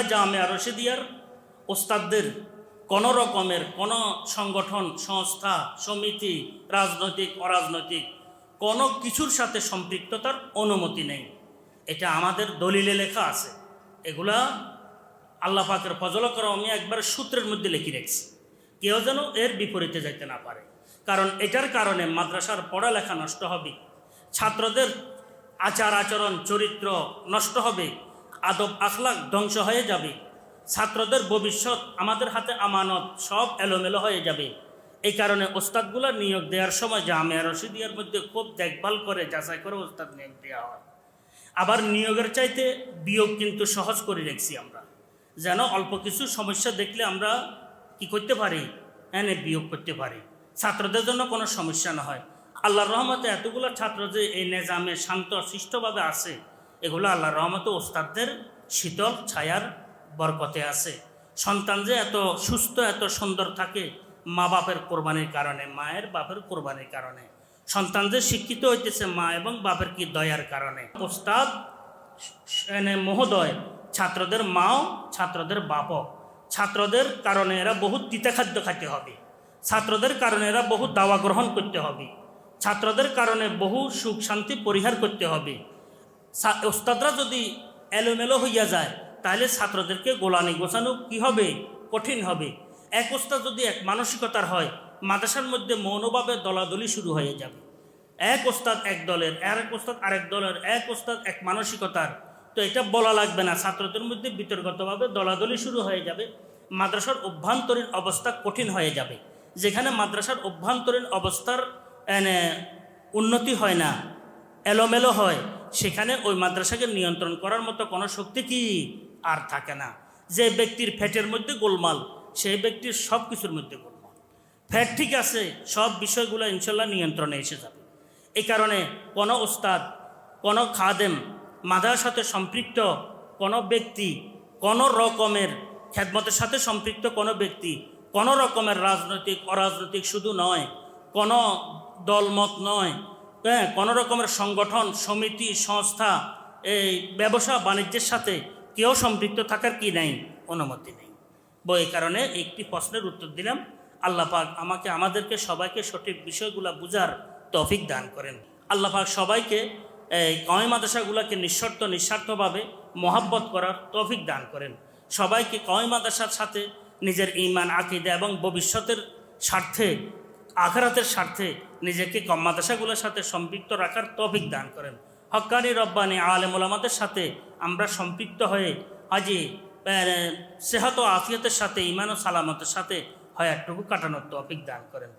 আমরা জামে রশিদিয়ার ওস্তাদদের কোনো রকমের কোনো সংগঠন, সংস্থা, সমিতি, রাজনৈতিক, অরাজনৈতিক কোনো কিছুর সাথে সম্পৃক্ততার অনুমতি নেই। এটা আমাদের দলিলে লেখা আছে। এগুলা আল্লাহ পাকের ফজল আমি একবার সূত্রের মধ্যে লিখে রেখেছি। কেউ যেন এর বিপরীতে যাইতে না পারে। কারণ এটার কারণে মাদ্রাসার পড়ালেখা নষ্ট হবে, ছাত্রদের আচার আচরণ চরিত্র নষ্ট হবে আদব আখলাক ধ্বংস হয়ে যাবে। ছাত্রদের ভবিষ্যৎ আমাদের হাতে আমানত সব এলোমেলো হয়ে যাবে। এই কারণে ওস্তাদগুলো নিয়োগ দেওয়ার সময় জামিয়া রশিদিয়ার মধ্যে খুব দেখভাল করে যাচাই করে ওস্তাদ নিয়োগ দেওয়া হয়। আবার নিয়োগের চাইতে বিয়োগ কিন্তু সহজ করে রেখেছি আমরা। যেন অল্প কিছু সমস্যা দেখলে আমরা কি করতে পারি? এনে বিয়োগ করতে পারি। ছাত্রদের জন্য কোনো সমস্যা না হয়। আল্লাহর রহমতে এতগুলো ছাত্র যে এই নেজামে শান্ত, শিষ্টভাবে আছে এগুলো আল্লাহর রহমতে ওস্তাদদের শীতল ছায়ার বরকতে আছে। সন্তান যে এত সুস্থ, এত সুন্দর থাকে মা বাপের কোরবানির কারণে, মায়ের বাপের কোরবানির কারণে। সন্তান যে শিক্ষিত হইতেছে মা এবং বাপের কি দয়ার কারণে? ওস্তাদ মহোদয়, ছাত্রদের মাও, ছাত্রদের বাপও। ছাত্রদের কারণে এরা বহু তিতা খাদ্য খাইতে হবে। ছাত্রদের কারণে এরা বহু দাওয়া গ্রহণ করতে হবে। ছাত্রদের কারণে বহু সুখ শান্তি পরিহার করতে হবে। ওস্তাদরা যদি এলোমেলো হইয়া যায়, তাহলে ছাত্রদেরকে গোলানি গোছানো কি হবে? কঠিন হবে। এক ওস্তাদ যদি এক মানসিকতার হয়, মাদ্রাসার মধ্যে মৌনভাবে দলাদলি শুরু হয়ে যাবে। এক ওস্তাদ এক দলের, আরেক ওস্তাদ আরেক দলের, এক ওস্তাদ এক মানসিকতার। তো এটা বলা লাগবে না, ছাত্রদের মধ্যে বিতর্কতভাবে দলাদলি শুরু হয়ে যাবে। মাদ্রাসার অভ্যন্তরীণ অবস্থা কঠিন হয়ে যাবে। যেখানে মাদ্রাসার অভ্যন্তরীণ অবস্থার উন্নতি হয় না, এলোমেলো হয়। সেখানে ওই মাদ্রাসাকে নিয়ন্ত্রণ করার মতো কোনো শক্তি কি আর থাকে না। যে ব্যক্তির ফ্যাটের মধ্যে গোলমাল, সেই ব্যক্তির সব কিছুর মধ্যে গোলমাল। ফ্যাট ঠিক আছে, সব বিষয়গুলো ইনশাল্লাহ নিয়ন্ত্রণে এসে যাবে। এই কারণে কোনো ওস্তাদ, কোনো খাদেম, মাদার সাথে সম্পৃক্ত কোনো ব্যক্তি, কোনো রকমের খ্যাতমতের সাথে সম্পৃক্ত কোনো ব্যক্তি, কোনো রকমের রাজনৈতিক, অরাজনৈতিক শুধু নয়, কোনো দলমত নয় হ্যাঁ কোনো রকমের সংগঠন, সমিতি, সংস্থা, এই ব্যবসা বাণিজ্যের সাথে কেউ সম্পৃক্ত থাকার কি নাই? অনুমতি নেই। বই এই কারণে একটি প্রশ্নের উত্তর দিলাম। আল্লাহ পাক আমাকে, আমাদেরকে সবাইকে সঠিক বিষয়গুলো বুঝার তৌফিক দান করেন। আল্লাহ পাক সবাইকে এই কয় মাদ্রাসাগুলোকে নিঃশর্ত, নিঃস্বার্থভাবে মহাব্বত করার তৌফিক দান করেন। সবাইকে কয় মাদ্রাসার সাথে নিজের ইমান আকিদা এবং ভবিষ্যতের স্বার্থে আখরাতের স্বার্থে নিজেকে মাদ্রাসাগুলোর সাথে সম্পৃক্ত রাখার তফিক দান করেন। হকানি রব্বানি ওলামাদের সাথে আমরা সম্পৃক্ত হয়ে আজই সেহত ও আফিয়তের সাথে ইমান ও সালামতের সাথে হয় একটুকু কাটানোর তফিক দান করেন।